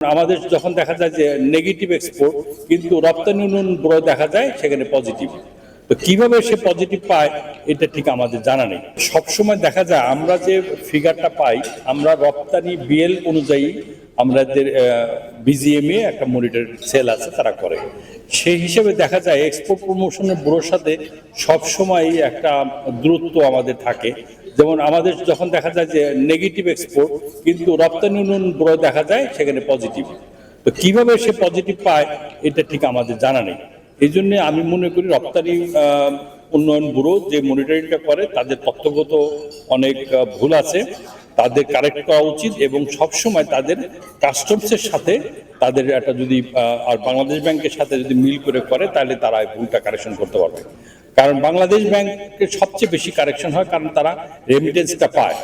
আমাদের যখন দেখা যায় যে নেগেটিভ এক্সপোর্ট কিন্তু রপ্তানি উন্নয়ন ব্যুরো দেখা যায়, সেখানে পজিটিভ তো কীভাবে সে পজিটিভ পায়, এটা ঠিক আমাদের জানা নেই। সবসময় দেখা যায় আমরা যে ফিগারটা পাই, আমরা রপ্তানি বিএল অনুযায়ী আমাদের বিজিএমএ একটা মনিটর সেল আছে, তারা করে। সেই হিসেবে দেখা যায় এক্সপোর্ট প্রমোশনের ব্যুরোর সাথে সবসময় একটা দূরত্ব আমাদের থাকে। যেমন আমাদের যখন দেখা যায় যে নেগেটিভ এক্সপোর্ট কিন্তু রপ্তানি উন্নয়ন ব্যুরো দেখা যায়, সেখানে পজিটিভ তো কীভাবে সে পজিটিভ পায়, এটা ঠিক আমাদের জানা নেই। এই জন্য আমি মনে করি রপ্তানি উন্নয়ন ব্যুরো যে মনিটরিংটা করে, তাদের তথ্যগত অনেক ভুল আছে। তাদের কারেক্ট করা উচিত এবং সবসময় তাদের কাস্টমসের সাথে তাদের একটা যদি আর বাংলাদেশ ব্যাংকের সাথে যদি মিল করে করে, তাহলে তারা ভুলটা কারেকশন করতে পারবে। কারণ বাংলাদেশ ব্যাংকের সবচেয়ে বেশি কারেকশন হয় কারণ তারা রেমিটেন্সটা পায়।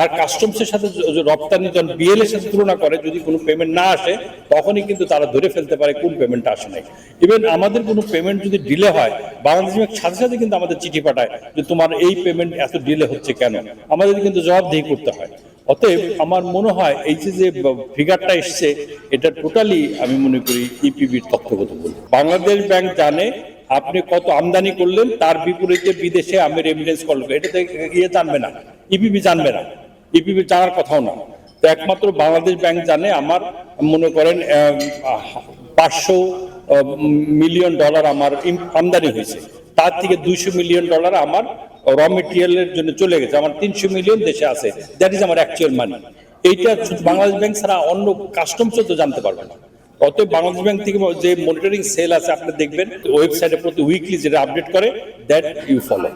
আর কাস্টমসের সাথে রপ্তানি যখন বিএল এর সাথে তুলনা করে, যদি কোনো পেমেন্ট না আসে, তখনই কিন্তু তারা ধরে ফেলতে পারে কোন পেমেন্টটা আসে নাই। ইভেন আমাদের কোনো পেমেন্ট যদি ডিলে হয়, বাংলাদেশ ব্যাংক সাথে সাথে কিন্তু আমাদের চিঠি পাঠায় যে তোমার এই পেমেন্ট এত ডিলে হচ্ছে কেন? আমাদের কিন্তু জবাবদিহি করতে হয়। অতএব আমার মনে হয় এই যে যে ফিগারটা এসছে, এটা টোটালি আমি মনে করি ইপিবির তথ্যগত ভুল। বাংলাদেশ ব্যাংক জানে আপনি কত আমদানি করলেন, তার বিপরীতে বিদেশে আমি রেমিটেন্স করলাম। এটাতে ইয়ে জানবে না ইপিবি জানবে না। ইপিবি জানার কথাও না। তো একমাত্র বাংলাদেশ ব্যাংক জানে, আমার মনে করেন পাঁচশো মিলিয়ন ডলার আমার আমদানি হয়েছে। তার থেকে দুইশো মিলিয়ন ডলার আমার র মেটেরিয়ালের জন্য চলে গেছে। আমার তিনশো মিলিয়ন দেশে আছে। দ্যাট ইজ আমার অ্যাকচুয়াল মানি এইটা বাংলাদেশ ব্যাংক ছাড়া অন্য কাস্টমসও তো জানতে পারবে না। অতএব বাংলাদেশ ব্যাংক থেকে যে মনিটরিং সেল আছে, আপনি দেখবেন ওয়েবসাইটে প্রতি উইকলি যেটা আপডেট করে দ্যাট ইউ ফলো